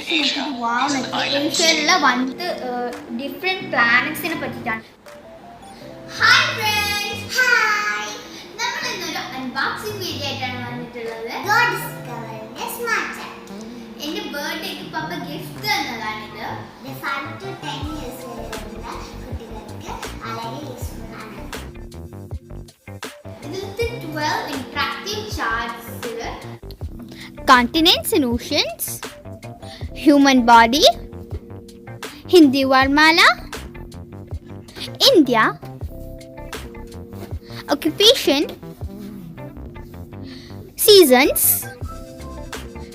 ഏഷ്യയിലുള്ള one different പ്ലാനറ്റ്സിനെ പറ്റിയിട്ടാണ്. Hi friends hi നമ്മൾ ഇന്നൊരു അൺബോക്സിംഗ് വീഡിയോ ആയിട്ടാണ് വന്നിട്ടുള്ളത്. എന്റെ ബർത്ത്ഡേക്ക് പപ്പ ഗിഫ്റ്റ് തന്നതാണിത് വരെയുള്ള കുട്ടികൾക്ക് വളരെ യൂസ്ഫുൾ ആണ്. ഇതിലത്തെ ട്വൽവ് ഇന്ററാക്റ്റീവ് ചാർട്ട്സിൽ continents and oceans, human body, Hindi Varmala, India, occupation, seasons,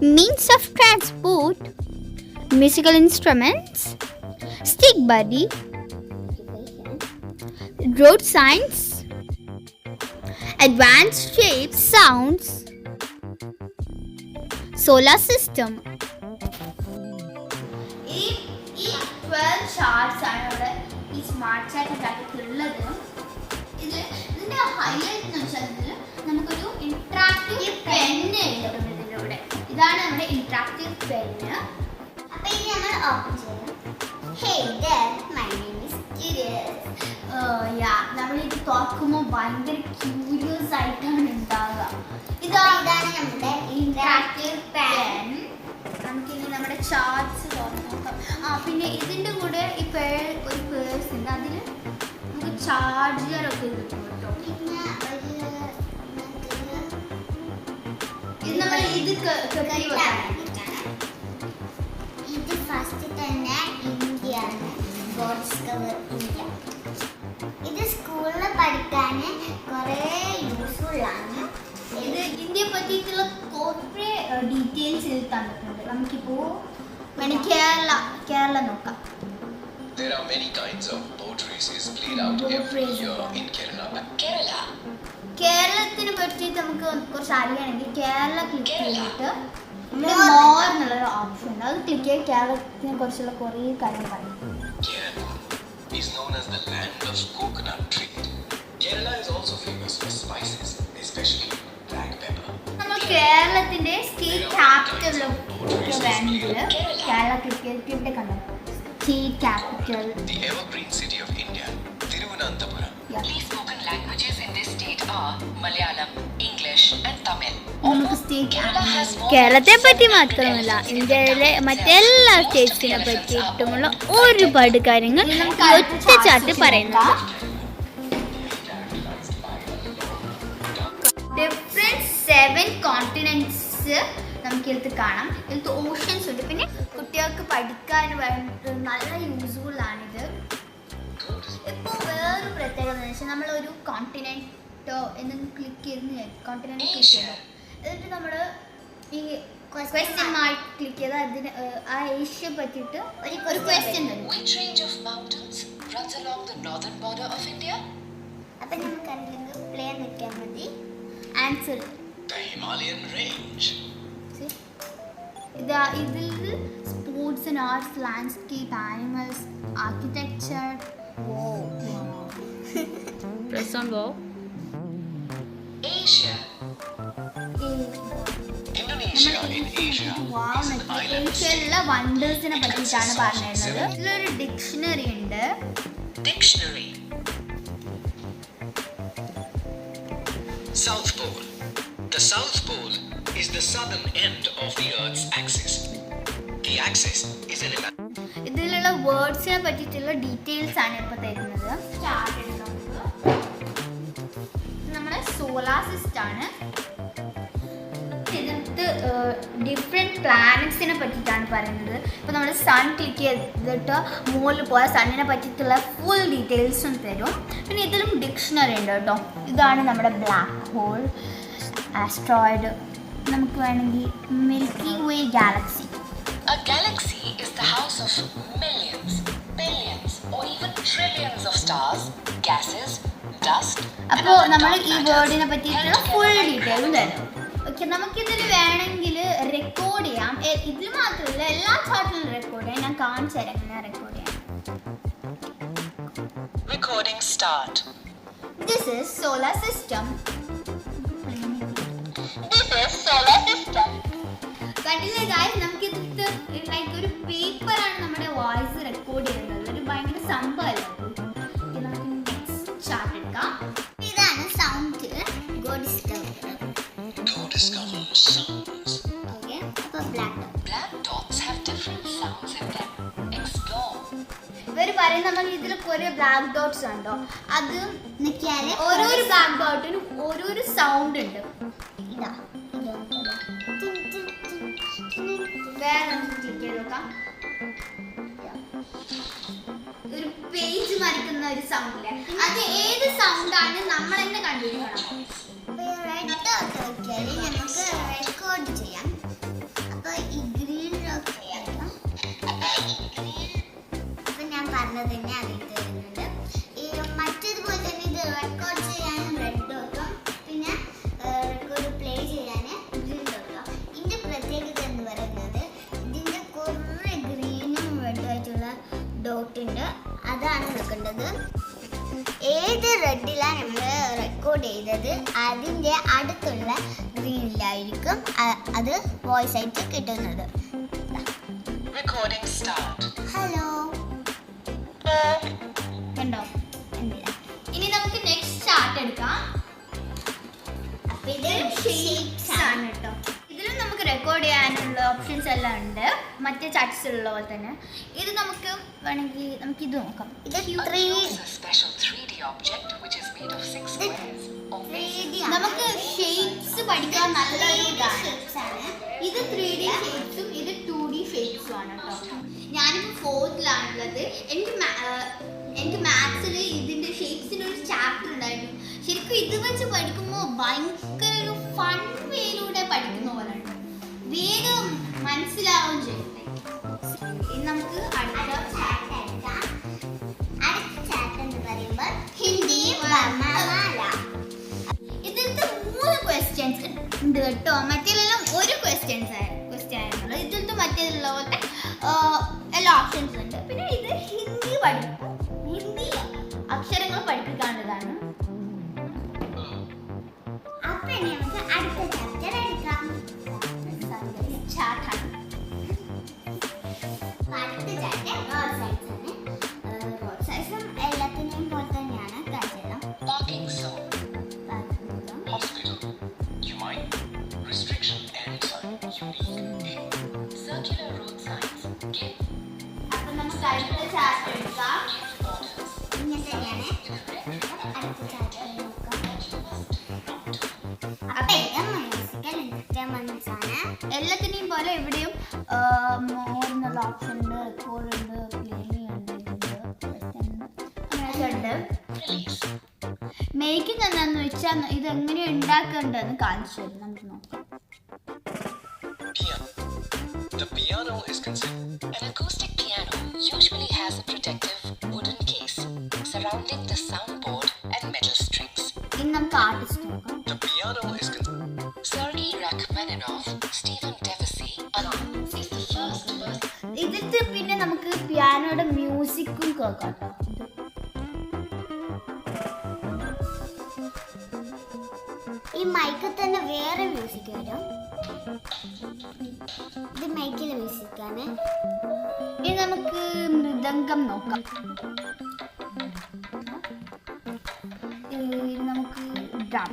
means of transport, musical instruments, stick body, road signs, advanced shapes, sounds, solar system. ഈ ഈ ട്വൽവ് ഷാർട്സ് ആണ് ഇവിടെ ഈ സ്മാർട്ട് ചാറ്റ് അകത്തുള്ളത് ഇതിൽ ഇതിന്റെ ഹൈലൈറ്റ് എന്ന് വെച്ചാൽ ഇതിൽ നമുക്കൊരു ഇൻട്രാക്റ്റീവ് പെന്ന് ഉണ്ട് ഇതിന്റെ കൂടെ ഇതാണ് നമ്മുടെ ഇൻട്രാക്റ്റീവ് പെന്ന് അപ്പൊ ഇനി നമ്മൾ ഓപ്പൺ ചെയ്യണം. Hey there, my name is Curious. യാ നമ്മളിത് തുറക്കുമ്പോൾ ഭയങ്കര ക്യൂരിയസ് ആയിട്ടാണ് ഉണ്ടാവുക. ഇതാണ് ഇതാണ് നമ്മുടെ ഇൻട്രാക്റ്റീവ് പാൻ നമുക്കിനി നമ്മുടെ ചാർട്ട്സ് നോക്കാം ആ പിന്നെ ഇതിന്റെ കൂടെ ഈ പേ ഒരു പേഴ്സ് ഉണ്ട്. അതിൽ നമുക്ക് ചാർജർ ഒക്കെ കിട്ടും. കേട്ടോ ഇത് നമ്മൾ ഇത് കെട്ടി വെക്കണം. ഇത് ഫസ്റ്റ് തന്നെ ഇന്ത്യ ആണ് ഗോഡ് ഡിസ്കവർ ഇന്ത്യ. ഇത് സ്കൂളിൽ പഠിക്കാൻ കുറേ യൂസ്ഫുൾ ആണ്. ഇത് ഇന്ത്യയെ പറ്റിയിട്ടുള്ള കുറേ ഡീറ്റെയിൽസ് ഇതിൽ തന്നിട്ടുണ്ട്. നമുക്കിപ്പോൾ വേണമെങ്കിൽ കേരള നോക്കാം There are many kinds of boat races played out every year in Kerala. Kerala. കേരളത്തിനെ പറ്റിയിട്ട് നമുക്ക് കുറച്ച് അറിയണമെങ്കിൽ കേരള ക്ലിക്ക് ചെയ്തിട്ട് ഇവിടെ More മോർ എന്നുള്ളൊരു ഓപ്ഷൻ ഉണ്ട് അത് ക്ലിക്ക് ചെയ്ത് കേരളത്തിനെ കുറിച്ചുള്ള കുറേ കാര്യങ്ങൾ പറയും is known as the land of coconut trade. Kerala is also famous for spices, especially black pepper. കേരളത്തിന്റെ സ്റ്റേറ്റ് ക്യാപിറ്റൽ കേരള ക്രിക്കറ്റ് ടീമിന്റെ കണ്ടു? State capital the evergreen city of India Thiruvananthapuram spoken languages in the state are Malayalam English and Tamil കേരളത്തെ പറ്റി മാത്രമല്ല ഇന്ത്യയിലെ മറ്റെല്ലാ സ്റ്റേറ്റ്സിനെ പറ്റിയിട്ടുമുള്ള ഒരുപാട് കാര്യങ്ങൾ ഒറ്റ ചാട്ട് പറയുന്നത് നമുക്ക് ഇതിൽ കാണാം. ഇതിൽ ഓഷ്യൻസ് ഉണ്ട്. പിന്നെ കുട്ടികൾക്ക് പഠിക്കാൻ വേണ്ടി നല്ല യൂസ്ഫുൾ ആണിത്. ഇപ്പോൾ വേറൊരു പ്രത്യേകത എന്ന് വെച്ചാൽ നമ്മളൊരു കോണ്ടിനെന്റോ എന്ന് ക്ലിക്ക് ചെയ്ത് കോണ്ടിനെന്റ് ക്ലിക്ക് ചെയ്യണം. എന്നിട്ട് നമ്മൾ ഈ ക്വസ്റ്റ്യൻ മാർക്ക് ക്ലിക്ക് ചെയ്താൽ അതിന് ആ ഏഷ്യ പറ്റിയിട്ട് ഒരു ഒരു ക്വസ്റ്റ്യൻ? അപ്പൊ നമുക്ക് അല്ലെങ്കിൽ പ്ലേ നിൽക്കാൻ മതി. Answer The Himalayan range. ഇതാ ഇതിൽ sports and arts landscape animals architecture. Asia ഏഷ്യയിലുള്ള വണ്ടേഴ്സിനെ പറ്റിയിട്ടാണ് പറഞ്ഞിരുന്നത്. ഇതിലൊരു ഡിക്ഷണറി ഉണ്ട്. Dictionary South Pole. The South Pole is the southern end of the Earth's axis. The axis is an ഇതിലുള്ള വേർഡ്സിനെ പറ്റിയിട്ടുള്ള ഡീറ്റെയിൽസ് ആണ് ഇപ്പോൾ തരുന്നത്. സ്റ്റാർട്ട് നമ്മുടെ സോളാർ സിസ്റ്റം ആണ്. ഇതിനകത്ത് ഡിഫറെന്റ് പ്ലാനറ്റ്സിനെ പറ്റിയിട്ടാണ് പറയുന്നത്. ഇപ്പോൾ നമ്മൾ സൺ ക്ലിക്ക് ചെയ്തിട്ട് മുകളിൽ പോയാൽ സണ്ണിനെ പറ്റിയിട്ടുള്ള ഫുൾ ഡീറ്റെയിൽസും തരും. പിന്നെ ഇതിലും ഡിക്ഷണറി ഉണ്ട് കേട്ടോ. ഇതാണ് നമ്മുടെ ബ്ലാക്ക് ഹോൾ ആസ്ട്രോയിഡ് നമുക്ക് വേണമെങ്കിൽ milky way galaxy A galaxy is the house of millions, billions, or even trillions of stars, gases, dust, and അപ്പോൾ നമ്മൾ ഈ വേർഡിനെ പറ്റിയിട്ടുള്ള ഫുൾ ഡീറ്റെയിലും. തരും. ഓക്കെ നമുക്കിതിൽ വേണമെങ്കിൽ റെക്കോർഡ് ചെയ്യാം. ഇതിൽ മാത്രമല്ല എല്ലാ ചാർട്ടിലും റെക്കോർഡ് ചെയ്യാം. ഞാൻ കാണിച്ചു തരാം എങ്ങനെ റെക്കോർഡ് ചെയ്യാം. Recording start. This is solar system Solar system. കണ്ടില്ലേ ഗായ്സ് നമുക്ക് ഇത് ലൈക്ക് ഒരു പേപ്പറാണ് നമ്മുടെ വോയിസ് റെക്കോർഡ് ചെയ്യുന്നത്. ഒരു ഭയങ്കര സംഭവമല്ല ഇത് നമുക്ക് നെക്സ്റ്റ് ചാർട്ട് എടുക്കാം. ഇതാണ് sound go discover sounds okay അപ്പോൾ ബ്ലാക്ക് in them. Explore. ഇവർ പറയുന്ന നമുക്ക് ഇതിൽ കുറേ ബ്ലാക്ക് ഡോട്ട്സ് ഉണ്ടോ അത് നിൽക്കിയാൽ ഓരോ ബ്ലാക്ക് ഡോട്ടിനും ഓരോരോ സൗണ്ട് ഉണ്ട്. ഒരു സൗണ്ട് അത് ഏത് സൗണ്ടാണ് നമ്മൾ തന്നെ ഡോട്ട് നമുക്ക് റെക്കോർഡ് ചെയ്യാം. ഡോട്ട് ഉണ്ട് അതാണ് എടുക്കേണ്ടത് ഏത് റെഡിലാണ് നമ്മൾ റെക്കോർഡ് ചെയ്തത്? അതിന്റെ അടുത്തുള്ള ഗ്രീനിലായിരിക്കും അത് വോയിസ് ആയിട്ട് കിട്ടുന്നത്. ഹലോ കണ്ടോ? ഇനി നമുക്ക് നെക്സ്റ്റ് ചാർട്ട് എടുക്കാം. അപ്പോൾ ഇത് ഷേപ്സ് ആണ് കേട്ടോ. റെക്കോർഡ് ചെയ്യാനുള്ള ഓപ്ഷൻസ് എല്ലാം ഉണ്ട്. മറ്റേ ചാറ്റ്സ് ഉള്ള പോലെ തന്നെ. ഇത് നമുക്ക് വേണമെങ്കിൽ നമുക്ക് ഇത് നോക്കാം. ഇത് A three cube is a special 3D object which is made of six squares or three bases. ഡി നമുക്ക് ഷേപ്സ് പഠിക്കാൻ നല്ലൊരു ഷേപ്സ് ആണ്. ഇത് ത്രീ ഡി ഷേപ്സും ഇത് ടു ഡി ഷേപ്സും ആണ് കേട്ടോ ഞാനിപ്പോൾ ഫോർത്തിലാണുള്ളത് എനിക്ക് എനിക്ക് മാത്സിൽ ഇതിന്റെ ഷേപ്സിന്റെ ഒരു ചാപ്റ്റർ ഉണ്ടായിരുന്നു. ശരിക്കും ഇത് വെച്ച് പഠിക്കുമ്പോൾ ഭയങ്കര ഒരു ഫൺ വേയിലൂടെ പഠിക്കുന്ന. കേട്ടോ. മറ്റേതെല്ലാം ഒരു ക്വസ്റ്റ്യൻസ് ആയിരുന്നു ക്വസ്റ്റ്യൻ ആയിരുന്നുള്ളൂ ഇതിലത്തെ മറ്റേതുള്ള പോലത്തെ എല്ലാ ഓപ്ഷൻസ് ഉണ്ട്. പിന്നെ ഇത് ഹിന്ദി പഠിക്കും ഹിന്ദി അക്ഷരങ്ങൾ പഠിപ്പിക്കാണ്ടതാണ് അപ്പൊ നമുക്ക് അടുത്ത ചാപ്റ്റർ എടുക്കാം. എല്ലാത്തിനെയും പോലെ എവിടെയും മോറിനുള്ള ഓപ്ഷൻ ഉണ്ട് റെക്കോർഡുണ്ട് മേക്കിംഗ് എന്താന്ന് വെച്ചാൽ ഇത് എങ്ങനെ ഉണ്ടാക്കേണ്ടതെന്ന് കാണിച്ചു തരും. നമുക്ക് നോക്കാം. ആർട്ടിസ്റ്റ് നോക്കാം. മ്യൂസിക്കും ഈ മൈക്കിൽ തന്നെ വേറെ മ്യൂസിക് വരും. ഇത് മൈക്കിലെ മ്യൂസിക് ആണ്. ഇനി നമുക്ക് മൃദംഗം നോക്കാം. നമുക്ക് ഡ്രം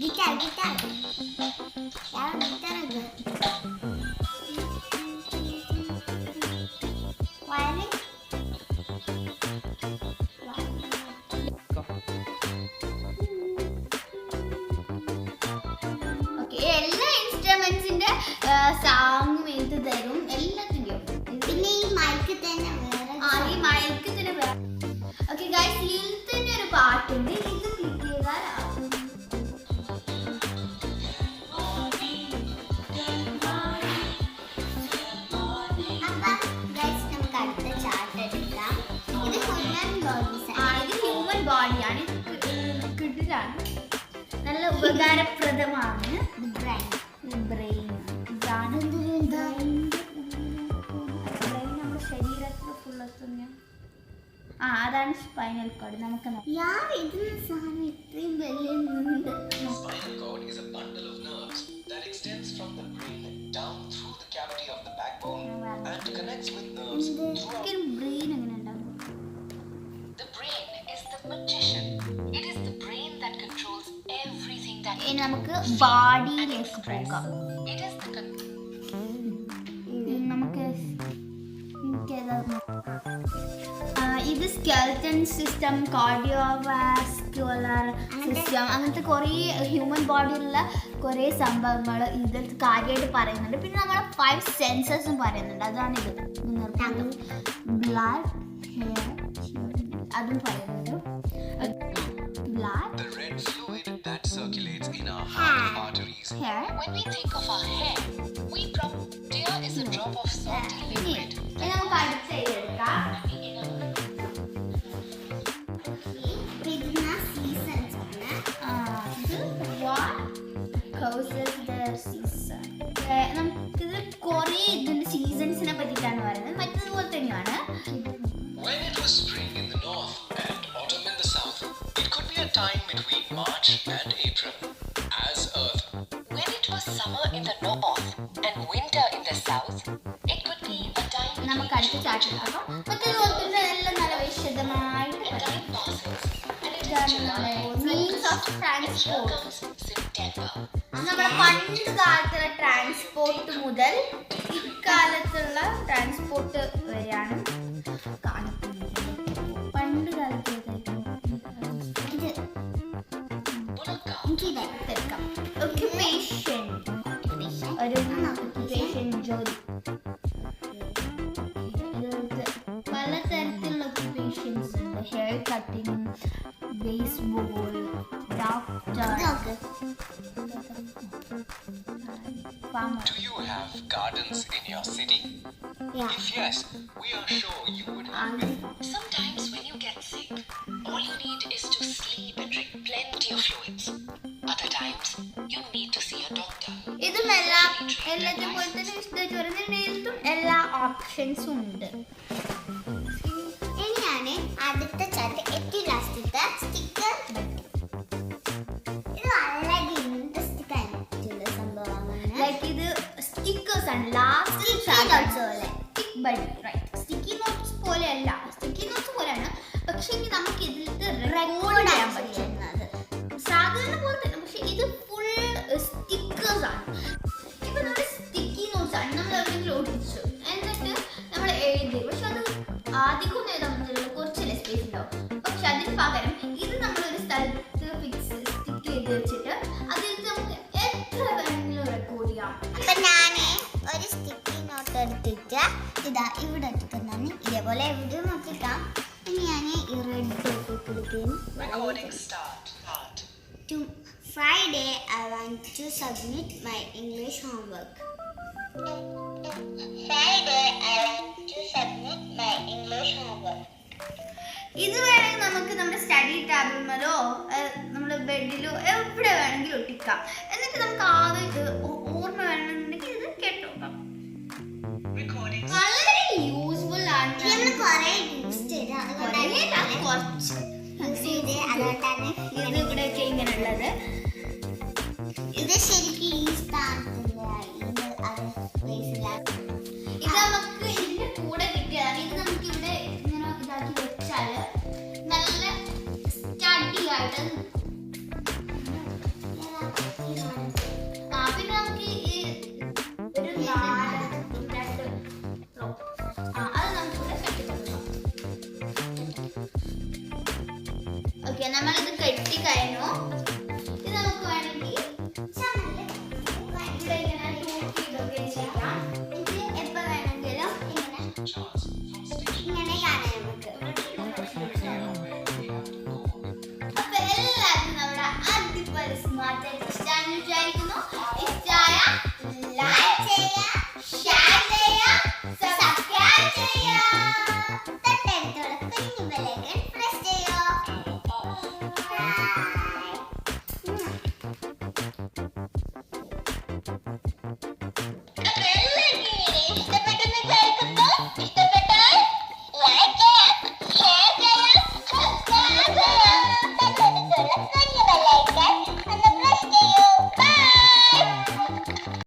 ഗിറ്റാർ ഗിറ്റാർ ഈ തന്നെ വേറെ ഓക്കെ ഗൈസ് ഒരു പാട്ടുണ്ട്. ഇത് ക്ലിക്ക് ചെയ്താൽ ഹ്യൂമൻ ബോഡിയാണ് നല്ല ഉപകാരപ്രദമാണ്. അതാണ് സ്പൈനൽ കോഡ് നമുക്ക്. ഞാൻ ഇതിന് സാധനം ഇത്രയും വലിയ Spinal cord is a bundle of nerves that extends from the brain down through the cavity of the backbone and connects with nerves throughout. Brain എങ്ങനെ ഉണ്ടാകും The brain is the magician. It is the brain that controls everything that നമുക്ക് ബോഡിയിലേക്ക് പോകാം skeleton system cardiovascular system അങ്ങനത്തെ കുറേ human ബോഡിയിലുള്ള കുറേ സംഭവങ്ങൾ ഇതിൽ കാര്യമായിട്ട് പറയുന്നുണ്ട്. പിന്നെ നമ്മളെ ഫൈവ് സെൻസസും പറയുന്നുണ്ട്. അതാണ് ഇത്. നിർത്താൻ ബ്ലഡ് ഹെയർ അതും പറയുന്നുണ്ട്. Blood The red fluid that circulates in our heart arteries. Hair. When we think of our hair, we drop tear is a drop of salty liquid. നമുക്ക് അടുത്ത എടുക്കാം. Was spring in the north and autumn in the south, it could be a time between March and April. As Earth When it was summer in the north and winter in the south, it could be a time നമുക്ക് അടുത്ത chat നോക്കാം മറ്റതുപോലെ തന്നെ എല്ലാം നല്ല വിശദമായിട്ട്. നമ്മുടെ പണ്ട് കാലത്തുള്ള ട്രാൻസ്പോർട്ട് മുതൽ Bullock എനിക്കിതായി എടുക്കാം occupation ഒരു occupation ജോലി ഇതുപോലത്തെ പലതരത്തിലുള്ള occupations ഉണ്ട് ഹെയർ കട്ടിങ് ബേസ്ബോൾ ഡോക്ടർ ഇതൊക്കെ farmer Do you have gardens in your city? Yeah. If yes, we are sure you would have Sometimes എല്ലാത്തെ പോലെ തന്നെ പറയുന്നുണ്ട് എല്ലാ ഓപ്ഷൻസും ഉണ്ട്. ഇനിയാണ് അടുത്ത ചാർട്ട് ഏറ്റവും ലാസ്റ്റത്തെ സ്റ്റിക്കർ ഇത് വളരെ ഇൻട്രസ്റ്റിംഗ് ആയിട്ടുള്ള സംഭവമാണ്. ലൈക്ക് ഇത് സ്റ്റിക്കേഴ്സ് ആണ്. റൈറ്റ് സ്റ്റിക്കി നോട്ട്സ് പോലെയല്ല. സ്റ്റിക്കി നോട്ട്സ് പോലെയാണ്. പക്ഷെ ഇനി നമുക്ക് ഇതിലത്തെ record paper Recording start. Start. To Friday, I want to submit my English homework. Friday, I want to submit my English homework. ഇത് വേണമെങ്കിൽ നമുക്ക് നമ്മുടെ സ്റ്റഡി ടേബിൾമേലോ നമ്മുടെ ബെഡിലോ എവിടെ വേണമെങ്കിലും ഒട്ടിക്കാം. എന്നിട്ട് നമുക്ക് ആകെ ഇത് ഓർമ്മ വേണമെന്നുണ്ടെങ്കിൽ ഇത് കേട്ടോക്കാം വളരെ യൂസ്ഫുൾ ആണ്. കുറച്ച് ചെയ്ത് അതുകൊണ്ടാണ് ഇത് ഇവിടെയൊക്കെ ഇങ്ങനെ ഉള്ളത് ഇത് നമ്മളിത് കെട്ടി കഴിഞ്ഞു